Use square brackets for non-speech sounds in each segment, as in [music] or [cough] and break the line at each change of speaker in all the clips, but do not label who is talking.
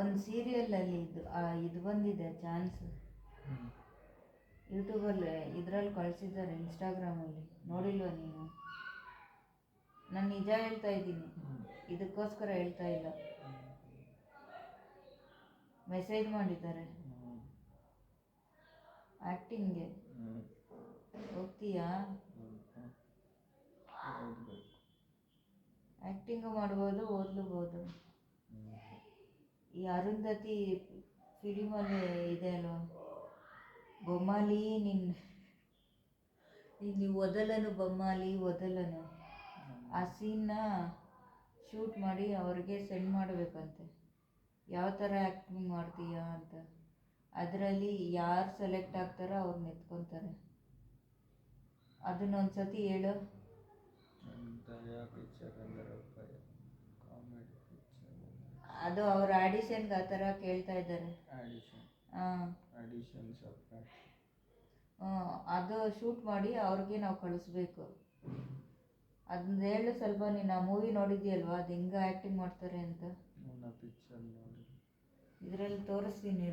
ಒಂದು ಸೀರಿಯಲಲ್ಲಿ ಇದು ಇದು ಬಂದಿದೆ ಚಾನ್ಸ್. ಯೂಟ್ಯೂಬಲ್ಲಿ ಇದರಲ್ಲಿ ಕಳಿಸಿದ್ದಾರೆ ಇನ್ಸ್ಟಾಗ್ರಾಮಲ್ಲಿ ನೋಡಿಲ್ವ ನೀನು ನಾನು ನಿಜ ಹೇಳ್ತಾ ಇದ್ದೀನಿ. ಇದಕ್ಕೋಸ್ಕರ ಹೇಳ್ತಾ ಇಲ್ಲ. ಮೆಸೇಜ್ ಮಾಡಿದ್ದಾರೆ. ಆ್ಯಕ್ಟಿಂಗ್ಗೆ. ಹೋಗ್ತೀಯಾ. ಆ್ಯಕ್ಟಿಂಗು ಮಾಡ್ಬೋದು ಓದ್ಲೂಬೋದು. ಈ ಅರುಂಧತಿ ಫಿಲಿಮಲ್ಲಿ ಇದೆ ಅಲ್ವ? ಬೊಮ್ಮಾಲಿ ನಿನ್ನ ನೀವು ಒದಲನು ಬೊಮ್ಮಾಲಿ, ಒದಲನು. ಆ ಸೀನ್ನ ಶೂಟ್ ಮಾಡಿ ಅವ್ರಿಗೆ ಸೆಂಡ್ ಮಾಡಬೇಕಂತೆ. ಯಾವ ಥರ ಆ್ಯಕ್ಟಿಂಗ್ ಮಾಡ್ತೀಯಾ ಅಂತ. ಅದರಲ್ಲಿ ಯಾರು ಸೆಲೆಕ್ಟ್ ಆಗ್ತಾರೋ ಅವ್ರು ನಿಂತ್ಕೊತಾರೆ. ಅದನ್ನೊಂದು ಸತಿ ಹೇಳು
ದಯಾ ಪಿಕ್ಚರ್ ಅಂದರೆ ಕಾಮಿಡಿ ಪಿಕ್ಚರ್
ಅದು ಅವ್ರ ಆಡಿಷನ್ಗೆ ಆ ಥರ ಕೇಳ್ತಾ ಇದ್ದಾರೆ. ಹಾಂ ಅದು ಶೂಟ್ ಮಾಡಿ ಅವ್ರಿಗೆ ನಾವು ಕಳಿಸ್ಬೇಕು. ಅದನ್ನ ಹೇಳು ಸ್ವಲ್ಪ ನೀನು ಆ ಮೂವಿ ನೋಡಿದ್ಯಲ್ವಾ? ಅದು ಹೆಂಗೆ ಆ್ಯಕ್ಟಿಂಗ್ ಮಾಡ್ತಾರೆ ಅಂತ. ಇದರಲ್ಲಿ ತೋರಿಸ್ತೀನಿ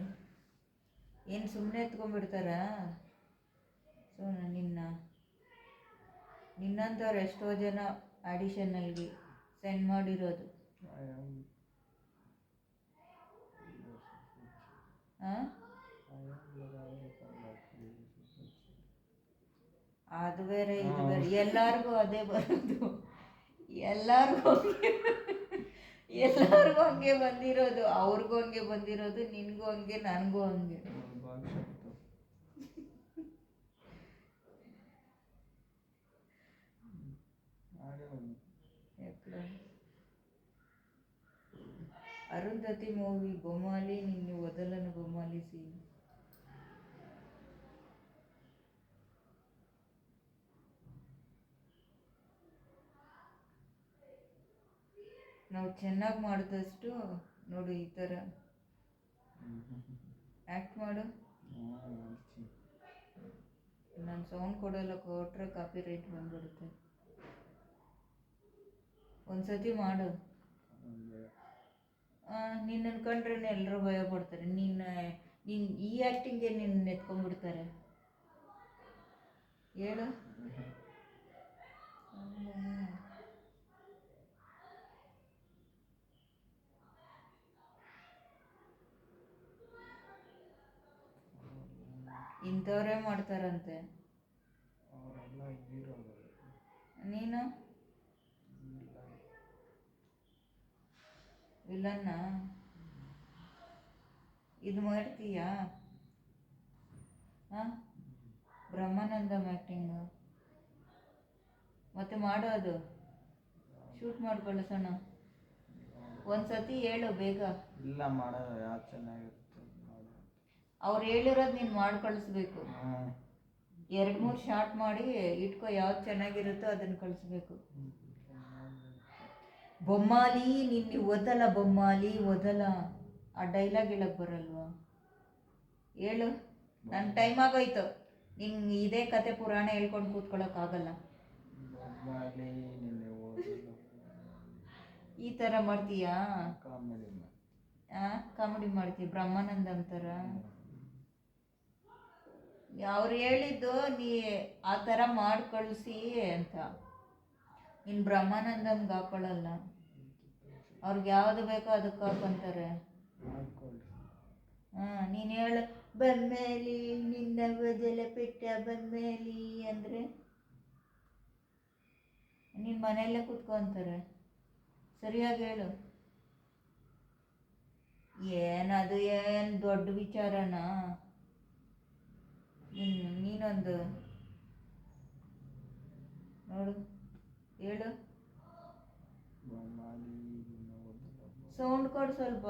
ಏನು ಸುಮ್ಮನೆ ಎತ್ಕೊಂಡ್ಬಿಡ್ತಾರಾ? ಸೊ ನಿನ್ನ. ನಿನ್ನಂಥವ್ರು ಎಷ್ಟೋ ಜನ ಆಡಿಷನಲ್ಲಿ ಸೆಂಡ್ ಮಾಡಿರೋದು. ಅದು ಬೇರೆ ಇದು ಬೇರೆ. ಎಲ್ಲರಿಗೂ ಅದೇ ಬರೋದು ಎಲ್ಲರಿಗೂ ಎಲ್ಲರಿಗೂ ಹಂಗೆ ಬಂದಿರೋದು. ಅವ್ರಿಗೂ ಹಂಗೆ ಬಂದಿರೋದು ನಿನಗೂ ಹಂಗೆ ನನಗೂ ಹಂಗೆ.
ಭಾಳ
ಅರುಂಧತಿ ಮೂವಿ ಬೊಮ್ಮಾಲಿ ನಿನ್ನ ಒದಲನ್ನು ಬೊಮ್ಮಾಲಿಸಿ ನಾವು ಚೆನ್ನಾಗಿ ಮಾಡಿದಷ್ಟು ನೋಡು ಈ ಥರ. ಆ್ಯಕ್ಟ್ ಮಾಡು. ನಾನು ಸೌಂಡ್ ಕೊಡೋಲ್ಲ ಕೊಟ್ಟರೆ ಕಾಪಿ ರೈಟ್ ಬಂದ್ಬಿಡುತ್ತೆ. ಒಂದ್ಸತಿ ಮಾಡು.
ಹಂಗೆ
ನಿನ್ನ ಅನ್ಕೊಂಡ್ರೆ ಎಲ್ಲರೂ ಭಯ ಪಡ್ತಾರೆ. ನಿನ್ನ ನಿನ್ನ ಈ ಆ್ಯಕ್ಟಿಂಗ್ಗೆ ನಿನ್ನ ಎತ್ಕೊಂಡ್ಬಿಡ್ತಾರೆ ಹೇಳು. ಇಂಥವ್ರೇ ಮಾಡ್ತಾರಂತೆ. ನೀನು
ಇಲ್ಲ
ವಿಲನ್ನ ಇದು ಮಾಡ್ತೀಯಾ? ಹಾಂ? ಬ್ರಹ್ಮಾನಂದ ಆ್ಯಕ್ಟಿಂಗು ಮತ್ತೆ ಮಾಡೋದು ಶೂಟ್ ಮಾಡಿ ಒಂದು ಒಂದ್ಸತಿ ಹೇಳು ಬೇಗ.
ಇಲ್ಲ ಮಾಡೋದು ಯಾವ್ದು ಚೆನ್ನಾಗಿರುತ್ತೆ
ಅವ್ರು ಹೇಳಿರೋದು ನೀನು ಮಾಡಿ ಕಳಿಸ್ಬೇಕು
ಹಾಂ.
ಎರಡು ಮೂರು ಶಾರ್ಟ್ ಮಾಡಿ ಇಟ್ಕೋ ಯಾವ್ದು ಚೆನ್ನಾಗಿರುತ್ತೋ ಅದನ್ನು ಕಳಿಸ್ಬೇಕು. ಬೊಮ್ಮಾಲಿ ನಿನ್ನ ಓದಲ್ಲ ಬೊಮ್ಮಾಲಿ ಓದಲ್ಲ. ಆ ಡೈಲಾಗ್ ಹೇಳಕ್ ಬರಲ್ವಾ? ಹೇಳು. ನನ್ನ ಟೈಮ್ ಆಗೋಯ್ತು. ನಿಂಗೆ ಇದೇ ಕತೆ ಪುರಾಣ ಹೇಳ್ಕೊಂಡು ಕೂತ್ಕೊಳ್ಳೋಕ್ಕಾಗಲ್ಲ
ಆಗಲ್ಲ.
ಈ ಥರ ಮಾಡ್ತೀಯಾ?
ಕಾಮಿಡಿ
ಕಾಮಿಡಿ ಮಾಡ್ತೀಯ? ಬ್ರಹ್ಮಾನಂದ ಅಂತಾರ? ಅವ್ರು ಹೇಳಿದ್ದು ನೀ ಆ ಥರ ಮಾಡಿ ಕಳಿಸಿ ಅಂತ. ನೀನು ಬ್ರಹ್ಮಾನಂದಂಗೆ ಹಾಕೊಳ್ಳಲ್ಲ ಅವ್ರಿಗೆ ಯಾವುದು ಬೇಕೋ ಅದಕ್ಕೆ ಹಾಕೊಂತಾರೆ ಹಾಂ, ನೀನು ಹೇಳು. ಬಮ್ಮೇಲಿ ನಿನ್ನ ಬದಲ ಪೆಟ್ಟ ಬಮ್ಮೇಲಿ ಅಂದರೆ? ನಿನ್ನ ಮನೆಯಲ್ಲೇ ಕುತ್ಕೊಂತಾರೆ. ಸರಿಯಾಗಿ ಹೇಳು. ಏನದು, ಏನು ದೊಡ್ಡ ವಿಚಾರನ? ನೀನ್- ನೀನೊಂದು ನೋಡು. ಹೇಳು ಸೌಂಡ್ ಕೊಡು ಸ್ವಲ್ಪ.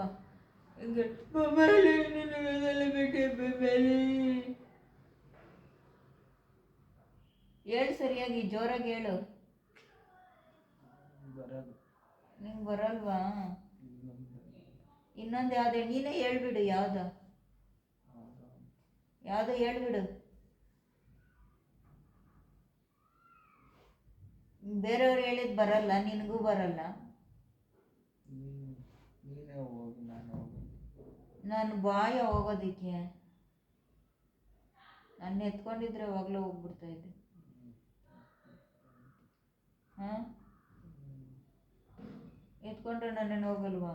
ಹೇಳು ಸರಿಯಾಗಿ ಜೋರಾಗಿ ಹೇಳು. ನಿಂಗೆ ಬರಲ್ವಾ?
ಇನ್ನೊಂದು.
ಯಾವುದೇ ನೀನೇ ಹೇಳ್ಬಿಡು ಯಾವುದು.
ಯಾವ್ದು
ಹೇಳ್ಬಿಡು. ಬೇರೆಯವ್ರು ಹೇಳಿದ್ ಬರಲ್ಲ ನಿನಗೂ ಬರಲ್ಲ.
ನೀನು ಹೋಗಿ ನಾನು
ನಾನು ಬಾಯ ಹೋಗೋದಕ್ಕೆ. ನಾನು ಎತ್ಕೊಂಡಿದ್ರೆ ಅವಾಗಲೇ ಹೋಗ್ಬಿಡ್ತಾ ಇದ್ದೆ. ಹಾಂ? ಎತ್ಕೊಂಡ್ರೆ ನನ್ನನ್ನು ಹೋಗಲ್ವಾ?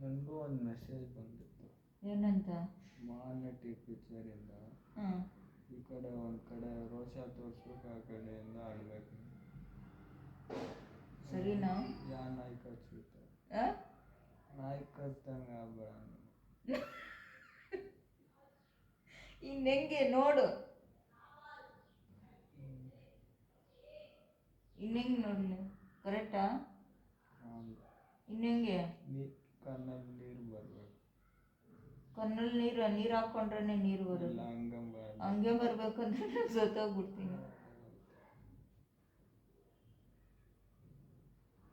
ನನಗೂ ಒಂದು ಮೆಸೇಜ್ ಬಂದಿತ್ತು.
ಏನಂತ?
ಮಾನಟಿ ಪಿಕ್ಚರಿಂದ
ಹಾಂ.
ಈ ಕಡೆ ಒಂದು ಕಡೆ ರೋಷ ತೋರಿಸ್ಬೇಕು ಆ ಕಡೆಯಿಂದ ಆಡ್ಬೇಕು
ಸರಿನಾ?
ಯಾ ನಾಯಿ ಕಚ್ಚಿತ್ತು? ನಾಯಿ ಕಚ್ದಂಗೆ ಆಗ್ಬೇಡ [laughs]
ಇನ್ನು ಹೆಂಗೆ ನೋಡು. ಇನ್ನೆಂಗೆ ನೋಡಲಿ ಕರೆಕ್ಟಾ? ಇನ್ನೆಂಗೆ
ನೀ ಕಣ್ಣಲ್ಲಿ ನೀರು ಬರಬೇಕು.
ಕಣ್ಣಲ್ಲಿ ನೀರು ನೀರು ಹಾಕ್ಕೊಂಡ್ರೆ ನೀರು ಬರಲ್ಲ. ಹಂಗೆ ಬರ್ಬೇಕಂದ್ರೆ ಸತ್ತೋಗ್ಬಿಡ್ತೀನಿ.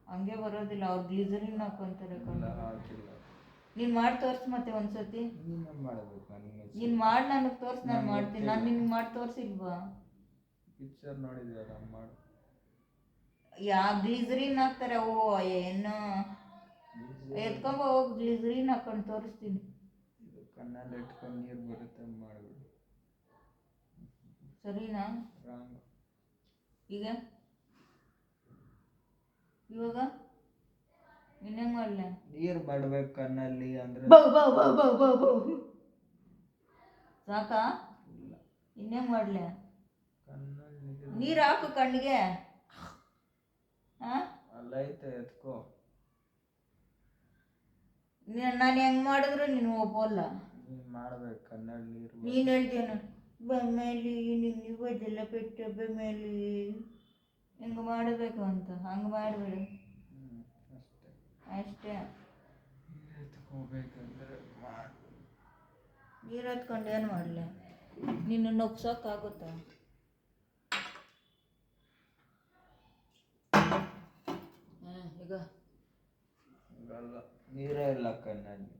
ಹಂಗೆ ಬರೋದಿಲ್ಲ ಅವ್ರು ಗ್ಲಿಸರಿನ್ ಹಾಕೊಂತಾರೆ
ನೀನ್
ನೀನು ಮಾಡಿ ತೋರ್ಸು ಮತ್ತೆ ಒಂದ್ಸತಿ
ನೀನ್
ಮಾಡಿ ನನಗೆ ತೋರ್ಸು ನಾನು ಮಾಡ್ತೀನಿ. ನಾನು ನಿನ್ಗೆ ಮಾಡಿ ತೋರಿಸಿಲ್ವಾ?
ಪಿಕ್ಚರ್ ನಾನು ಮಾಡು.
ಯಾ ಗ್ಲಿಸರಿನ್ ಹಾಕ್ತಾರೆ ಓ ಏನು. ಎತ್ಕೊಂಬ ಹೋಗಿ ಗ್ಲಿಸರಿನ್ ಹಾಕೊಂಡು ತೋರಿಸ್ತೀನಿ.
ಕಣ್ಣಲ್ಲಿ ಇಟ್ಕೊಂಡು ನೀರು ಬರುತ್ತೆ ಮಾಡಿಬಿಡು.
ಸರಿನಾ? ಈಗ? ಇವಾಗ? ಇನ್ನೇನು ಮಾಡಲೆ
ನೀರು ಬಡ್ಬೇಕು ಕಣ್ಣಲ್ಲಿ ಅಂದ್ರೆ
ಬೌ ಬೌ ಬೌ ಬೌ ಬೌ ಬೌ. ಸಾಕಾ?
ಇಲ್ಲ.
ಇನ್ನೇನು ಮಾಡಲೆ?
ಕಣ್ಣಲ್ಲಿ ನೀರು
ನೀರು ಹಾಕು ಕಣ್ಣಿಗೆ. ಹಾಂ
ಅಲ್ಲೈತೆ ಎತ್ಕೋ.
ನಾನು ಹೆಂಗೆ ಮಾಡಿದ್ರು ನೀನು ಒಪ್ಪಲ್ಲ.
ನೀನು ಮಾಡ್ಬೇಕು ಕಣ್ಣಲ್ಲಿ ನೀರು
ನೀನು ಹೇಳ್ತೇನು ಬೆಮ್ಮೇಲಿ ನಿನ್ನ ಇವತ್ತೆಲ್ಲ ಪೆಟ್ಟು ಬೆಮ್ಮೇಲಿ. ಹಿಂಗೆ ಮಾಡಬೇಕು ಅಂತ ಹಂಗೆ ಮಾಡಬೇಡ.
ಅಷ್ಟೇ. ನೀರು ಎತ್ಕೋಬೇಕಂದ್ರೆ ಮಾಡು
ನೀರು ಹತ್ಕೊಂಡು ಏನು ಮಾಡಲಿ? ನಿನ್ನ ನೊಪ್ಸೋಕ್ಕಾಗುತ್ತಾ? ಈಗ
ನೀರೇ ಇಲ್ಲ ಕಣ್ಣಲ್ಲಿ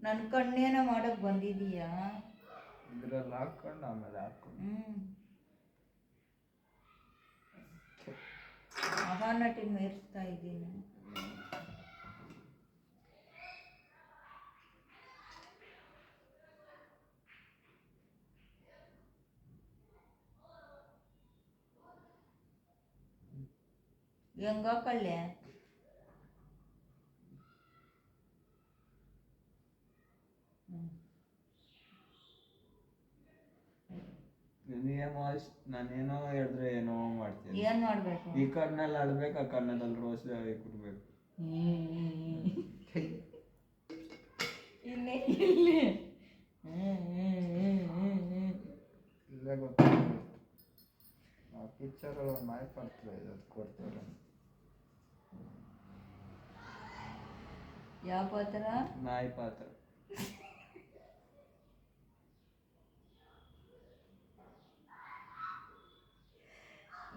ನನ್ನ ಕಣ್ಣೇನ ಮಾಡಕ್ಕೆ ಬಂದಿದೀಯಾ?
ಇದ್ರಲ್ಲಿ ಹಾಕೊಂಡು ಆಮೇಲೆ ಹಾಕೊಂಡು
ಹ್ಞೂ ಮಹಾನಟಿ ಮೇರಿಸ್ತಾ ಇದ್ದೀನಿ. ಹೆಂಗಾಕಳ್ಳೆ
ನನಗೇನೋ ಅಷ್ಟ್ ನಾನೇನೋ ಹೇಳಿದ್ರೆ ಏನೋ ಮಾಡ್ತೀನಿ.
ಏನು ಮಾಡ್ಬೇಕು?
ಈ ಕಣ್ಣಲ್ಲಿ ಆಡ್ಬೇಕು ಆ ಕಣ್ಣಲ್ಲಿ ರೋಸ್ ಕುಡ್ಬೇಕು.
ಇನ್ನೇ ಇಲ್ಲಿ
ಇಲ್ಲೇ. ಗೊತ್ತಾಗ ಆ ಪಿಕ್ಚರಲ್ಲಿ ಒಂದು ನಾಯಿ ಪಾತ್ರ ಇದೆ ಅದು ಕೊಡ್ತಾರೆ.
ಯಾವ ಪಾತ್ರ?
ನಾಯಿ ಪಾತ್ರ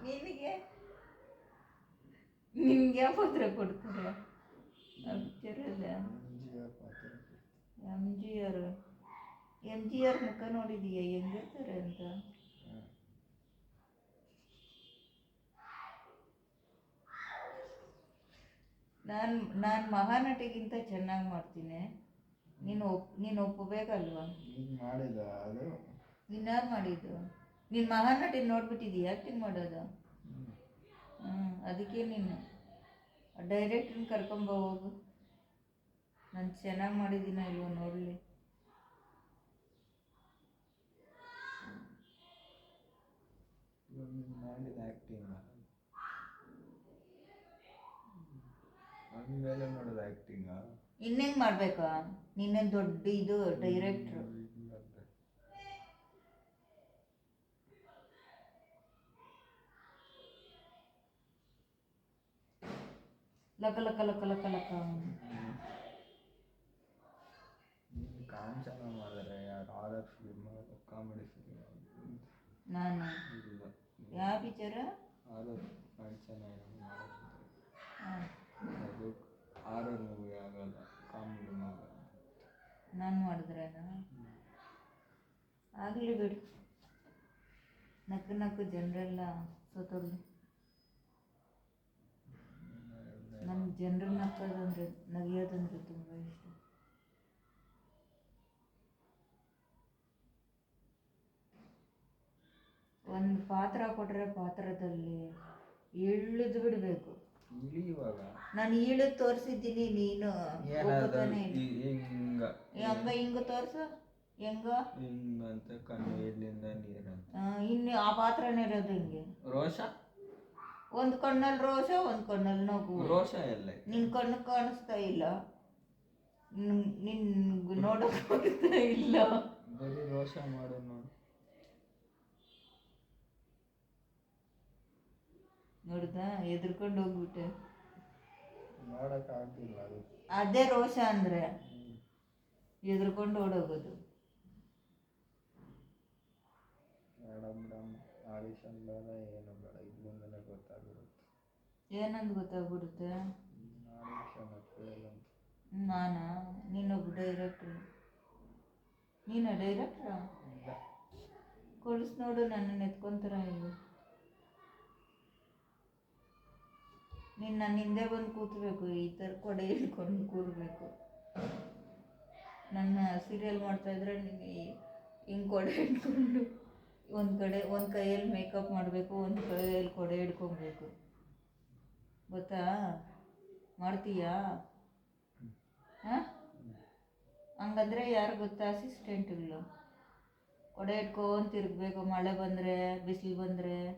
ನಿನಗೆ ನಿಮ್ಗೆ ಯಾವ ಪಾತ್ರ ಕೊಡ್ತಾರೆ? M G R M G R ಮುಖ ನೋಡಿದೀಯ? ಹೆಂಗಿರ್ತಾರೆ ಅಂತ. ನಾನು ನಾನು ಮಹಾನಟಿಗಿಂತ ಚೆನ್ನಾಗಿ ಮಾಡ್ತೀನಿ. ನೀನು ಒಪ್ ನೀನು ಒಪ್ಪಬೇಕಲ್ವಾ?
ನೀನು ಮಾಡಿದ ಅದು?
ಇನ್ಯಾರು ಮಾಡಿದ್ದು? ನೀನು ಮಹಾನಟಿ ನೋಡ್ಬಿಟ್ಟಿದೀಯ? ಆ್ಯಕ್ಟಿಂಗ್ ಮಾಡೋದು. ಹ್ಞೂ ಅದಕ್ಕೆ ನೀನು ಡೈರೆಕ್ಟ್ರನ್ನ ಕರ್ಕೊಂಬ ಹೋಗು ನಾನು ಚೆನ್ನಾಗಿ ಮಾಡಿದ್ದೀನ ಇಲ್ವೋ ನೋಡಲಿ.
ಮಾಡಿದ ಆ್ಯಕ್ಟಿಂಗ್ ಆ್ಯಕ್ಟಿಂಗ
ಇನ್ನೇನು ಮಾಡಬೇಕಾ? ನಿನ್ನೆ ದೊಡ್ಡ ಇದು ಡೈರೆಕ್ಟ್ರು ಲಕ ಲಕ ಲಕ ಲಕ ಲಕ.
ನೀನು ಕಾಂಚನ ಮಾಡಿದ್ರೆ ಯಾರು? ಹಾರರ್ ಫಿಲ್ಮ್ ಕಾಮಿಡಿ ಫಿಲ್ಮ್
ನಾನು ಯಾವ ಪಿಕ್ಚರ
ಹಾರರ್ ಕಾಂಚನ
ಚೆನ್ನಾಗಿ
ಅದು ಹಾರರ್ ಮೂವಿ ಆಗಲ್ಲ ಕಾಮಿಡಿ ಮೂವಿ
ನಾನು ಮಾಡಿದ್ರೆ ಆಗಲಿ ಬಿಡು. ನಕ್ಕು ನಕ್ಕ ಜನರೆಲ್ಲ ಸೋತೋಗ್ಲಿ ನಮ್ಮ ಜನರ ಮಕ್ಕಳು ಅಂದರೆ ನಗಿಯೋದಂದರೆ ತುಂಬ ಇಷ್ಟ. ಒಂದು ಪಾತ್ರ ಕೊಟ್ಟರೆ ಪಾತ್ರದಲ್ಲಿ ಇಳಿದು ಬಿಡಬೇಕು. ನಾನು ಇಳಿದು ತೋರಿಸಿದ್ದೀನಿ ನೀನು.
ಹೆಂಗ.
ಹಿಂಗ ತೋರಿಸು. ಹೆಂಗ? ಇನ್ನು ಆ ಪಾತ್ರನೇ ಇರೋದು ಹೆಂಗೆ?
ರೋಷ?
ಒಂದು ಕಣ್ಣಲ್ಲಿ ರೋಷ ಒಂದು ಕಣ್ಣಲ್ಲಿ ನಗು.
ರೋಷ ಎಲ್ಲ ನಿನ್ನ
ನಿನ್ ಕಣ್ಣು ಕಾಣಿಸ್ತಾ ಇಲ್ಲ. ನಿನ್ ನೋಡಕ್ ಇಲ್ಲ.
ಬರೀ ರೋಷ ಮಾಡು ನೋಡು.
ನೋಡ್ದಾ? ಎದ್ರಕೊಂಡು ಹೋಗ್ಬಿಟ್ಟೆ.
ಮಾಡಕ್ ಆಗ್ತಿಲ್ಲ ಅದು.
ಅದೇ ರೋಷ ಅಂದ್ರೆ ಎದ್ರಕೊಂಡು ಓಡೋಗೋದು.
ಮೇಡಮ್ ಮೇಡಮ್ ಆಡಿಷನ್ ಬೇಡ ಏನು
ಏನಂದ್ ಗೊತ್ತಾಗ್ಬಿಡುತ್ತೆ? ನಾನಾ? ನೀನೊಬ್ಬ ಡೈರೆಕ್ಟ್ರು ನೀನ ಡೈರೆಕ್ಟ್ರಾ ಕೊಡಿಸ್ ನೋಡು ನನ್ನ ಎತ್ಕೊಂತಾರ ಇಲ್ಲ ನೀನು ನನ್ನ ಹಿಂದೆ ಬಂದು ಕೂತ್ಬೇಕು ಈ ಥರ ಕೊಡೆ ಹಿಡ್ಕೊಂಡು ಕೂರಬೇಕು. ನನ್ನ ಸೀರಿಯಲ್ ಮಾಡ್ತಾಯಿದ್ರೆ ನೀನು ಹಿಂಗೆ ಕೊಡೆ ಹಿಡ್ಕೊಂಡು ಒಂದು ಕಡೆ ಒಂದು ಕೈಯಲ್ಲಿ ಮೇಕಪ್ ಮಾಡಬೇಕು ಒಂದು ಕೈಯಲ್ಲಿ ಕೊಡೆ ಹಿಡ್ಕೊಬೇಕು. ಗೊತ್ತಾ? ಮಾಡ್ತೀಯಾ? ಹಾಂ? ಹಂಗಂದ್ರೆ ಯಾರು ಗೊತ್ತಾ ಅಸಿಸ್ಟೆಂಟ್ಗಳು ಕೊಡೆ ಇಟ್ಕೊಂತ ತಿರುಗಬೇಕು ಮಳೆ ಬಂದರೆ, ಬಿಸಿಲು ಬಂದರೆ.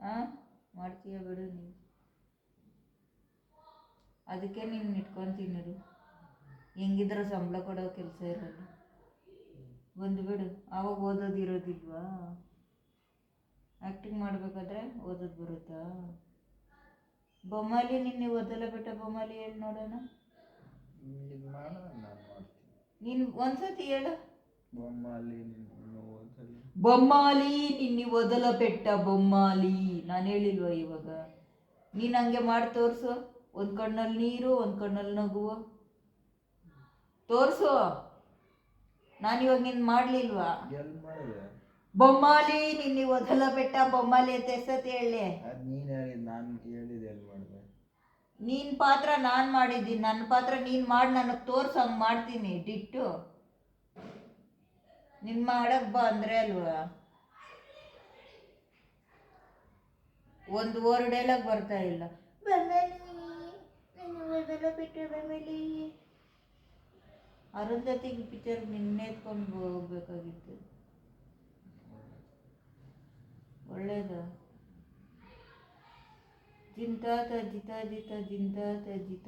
ಹಾಂ? ಮಾಡ್ತೀಯ ಬಿಡು ನೀವು ಅದಕ್ಕೆ ನೀನು ಇಟ್ಕೊತೀನಿರು ಹೆಂಗಿದ್ರೆ ಸಂಬಳ ಕೊಡೋ ಕೆಲಸ ಇರಲ್ಲ. ಬಂದು ಬಿಡು. ಆವಾಗ ಓದೋದು ಇರೋದಿಲ್ವಾ? ಆ್ಯಕ್ಟಿಂಗ್ ಮಾಡಬೇಕಾದ್ರೆ ಓದೋದು ಬರುತ್ತಾ? ಬೊಮ್ಮಾಲಿ ನಿನ್ನೆ ಓದಲ್ಲ ಬಿಟ್ಟ ಬೊಮ್ಮಾಲಿ ಹೇಳಿ ನೋಡೋಣ?
ನೀನ್ ಮಾಡೋಣ ನಾನು ಮಾಡ್ತೀನಿ.
ನೀನು ಒಂದ್ಸತಿ ಹೇಳು.
ಬೊಮ್ಮಾಲಿ ನಿನ್ನ ಓದಲಿ
ಬೊಮ್ಮಾಲಿ ನಿನ್ನೆ ಓದಲ ಬೆಟ್ಟ ಬೊಮ್ಮಾಲಿ. ನಾನು ಹೇಳಿಲ್ವ ಇವಾಗ? ನೀನು ಹಂಗೆ ಮಾಡಿ ತೋರಿಸು. ಒಂದು ಕಣ್ಣಲ್ಲಿ ನೀರು ಒಂದು ಕಣ್ಣಲ್ಲಿ ನಗುವು. ತೋರಿಸು. ನಾನು ಇವಾಗ ನೀನು ಮಾಡ್ಲಿಲ್ವಾ? ಬೊಮ್ಮಾಲಿ ನಿನ್ನೆ ಓದಲ ಬೆಟ್ಟ ಬೊಮ್ಮಾಲಿ ಅಂತ ಎಷ್ಟೊತ್ತು ಹೇಳಿ?
ನೀನು ಹೇಳಿದ್ ನಾನು ಹೇಳಿದೆ ಎಲ್ಲಿ ಮಾಡಿದೆ
ನಿನ್ನ ಪಾತ್ರ ನಾನು ಮಾಡಿದ್ದೀನಿ ನನ್ನ ಪಾತ್ರ ನೀನು ಮಾಡಿ ನನಗೆ ತೋರ್ಸು ಹಂಗೆ ಮಾಡ್ತೀನಿ ಡಿಟ್ಟು. ನಿನ್ ಮಾಡಕ್ ಬಾ ಅಂದ್ರೆ ಅಲ್ವಾ? ಒಂದು ಓರ್ ಡೈಲಾಗ್ ಬರ್ತಾ ಇಲ್ಲ. ಅರುಂಧತಿಗೆ ಪಿಕ್ಚರ್ ನಿನ್ನೆ ಎತ್ಕೊಂಡು ಹೋಗ್ಬೇಕಾಗಿತ್ತು. ಒಳ್ಳೇದ? ಜಿಂತಾತ ಜಿತ ಜಿತ ಜಿಂತಾತ ಜಿತ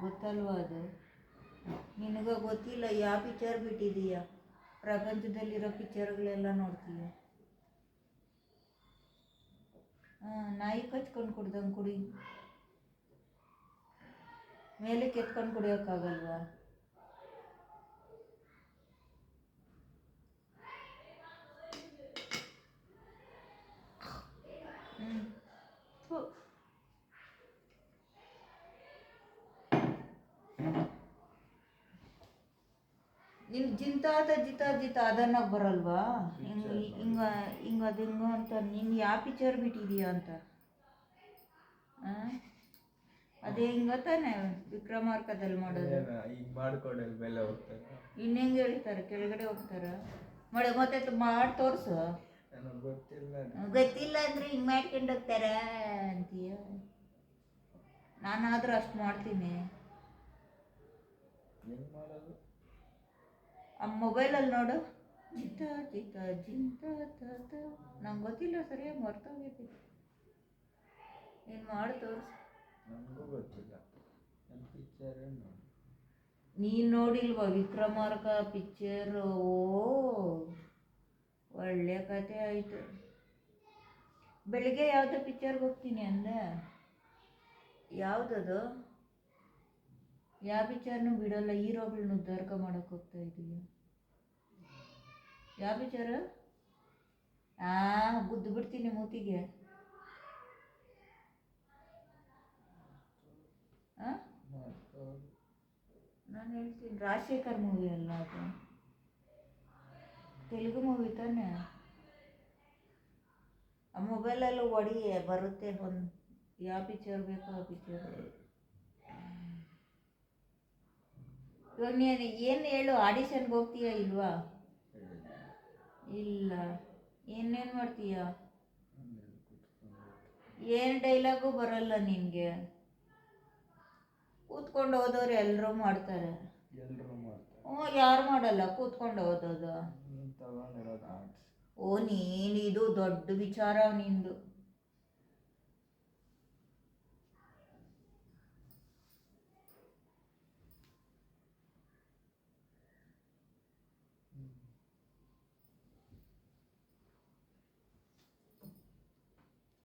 ಗೊತ್ತಲ್ವಾ ಅದು ನಿನಗ ಗೊತ್ತಿಲ್ಲ ಯಾವ ಪಿಕ್ಚರ್ ಬಿಟ್ಟಿದೀಯ? ಪ್ರಪಂಚದಲ್ಲಿರೋ ಪಿಕ್ಚರ್ಗಳೆಲ್ಲ ನೋಡ್ತೀಯ? ನಾಯಿ ಕಚ್ಕೊಂಡು ಕುಡ್ದಂಗೆ ಕುಡಿ. ಮೇಲೆ ಕೆತ್ಕೊಂಡು ಕುಡಿಯೋಕ್ಕಾಗಲ್ವಾ ಹ್ಞೂ ಥು. ನಿನ್ ಜಿತಾ ಜಿತ ಜಿತ ಅದನ್ನ ಬರಲ್ವಾ? ಹಿಂಗ ಹಿಂಗ ಹಿಂಗ ಅದು ಹಿಂಗ ಅಂತ ನೀನ್ ಯಾವ ಪಿಕ್ಚರ್ ಬಿಟ್ಟಿದೀಯ ಅಂತ? ಅದೇ ಹಿಂಗ ತಾನೆ ವಿಕ್ರಮಾರ್ಕದಲ್ಲಿ ಮಾಡೋದು?
ಈಗ ಮಾಡ್ಕೊಡಲ್ಲಿ ಹೋಗ್ತಾರೆ.
ಹೆಂಗೆ ಹೇಳ್ತಾರೆ? ಕೆಳಗಡೆ ಹೋಗ್ತಾರ? ಮಾಡಿ ಮತ್ತೆ ಮಾಡ್ ತೋರ್ಸು.
ಗೊತ್ತಿಲ್ಲ
ಗೊತ್ತಿಲ್ಲ ಅಂದ್ರೆ ಹಿಂಗೆ ಮಾಡ್ಕೊಂಡು ಹೋಗ್ತಾರ ಅಂತೀಯ? ನಾನಾದ್ರೂ ಅಷ್ಟು ಮಾಡ್ತೀನಿ.
ಮಾಡೋದು?
ಆ ಮೊಬೈಲಲ್ಲಿ ನೋಡು. ಜಿತ ಜಿತ ಜಿಂತ ತ ನಂಗೆ ಗೊತ್ತಿಲ್ಲ ಸರಿಯಾಗಿ ಮರ್ತೋಗೈತಿ ನೀನು ಮಾಡಿ ತೋರಿಸು
ನನಗೂ ಗೊತ್ತಿಲ್ಲ. ಪಿಕ್ಚರೇ
ನೀನು ನೋಡಿಲ್ವಾ ವಿಕ್ರಮಾರ್ಕ ಪಿಕ್ಚರ್ ಓ ಒಳ್ಳೆ ಕತೆ ಆಯಿತು. ಬೆಳಿಗ್ಗೆ ಯಾವುದೋ ಪಿಕ್ಚರ್ಗೆ ಹೋಗ್ತೀನಿ ಅಂದೆ. ಯಾವುದದು? ಯಾವ ಪಿಕ್ಚರ್ನು ಬಿಡೋಲ್ಲ ಹೀರೋಗಳನ್ನ ಉದ್ಧಾರಕ ಮಾಡೋಕೆ ಹೋಗ್ತಾ ಇದೀಯ? ಯಾವ ವಿಚಾರ? ಆ ಬುದ್ದು ಬಿಡ್ತೀನಿ ಮೂತಿಗೆ. ನಾನು ಹೇಳ್ತೀನಿ, ರಾಜಶೇಖರ್ ಮೂವಿ ಅಲ್ಲ ಅದು. ತೆಲುಗು ಮೂವಿ ತಾನೆ? ಆ ಮೊಬೈಲಲ್ಲೂ ಒಡಿ, ಬರುತ್ತೆ ಒಂದು, ಯಾವ ಪಿಕ್ಚರ್ ಬೇಕೋ ಆ ಪಿಕ್ಚರ್ ಇವಾಗ ನೀನು ಏನು ಹೇಳು ಆಡಿಷನ್ಗೆ ಹೋಗ್ತೀಯಾ ಇಲ್ವಾ? ಇಲ್ಲ. ಏನೇನು ಮಾಡ್ತೀಯ? ಏನು ಡೈಲಾಗು ಬರಲ್ಲ ನಿನಗೆ? ಕೂತ್ಕೊಂಡು ಓದೋರು ಎಲ್ಲರೂ ಮಾಡ್ತಾರೆ. ಹ್ಞೂ ಯಾರು ಮಾಡಲ್ಲ? ಕೂತ್ಕೊಂಡು ಓದೋದು. ಓ ನೀನಿದು ದೊಡ್ಡ ವಿಚಾರ ನಿಂದು.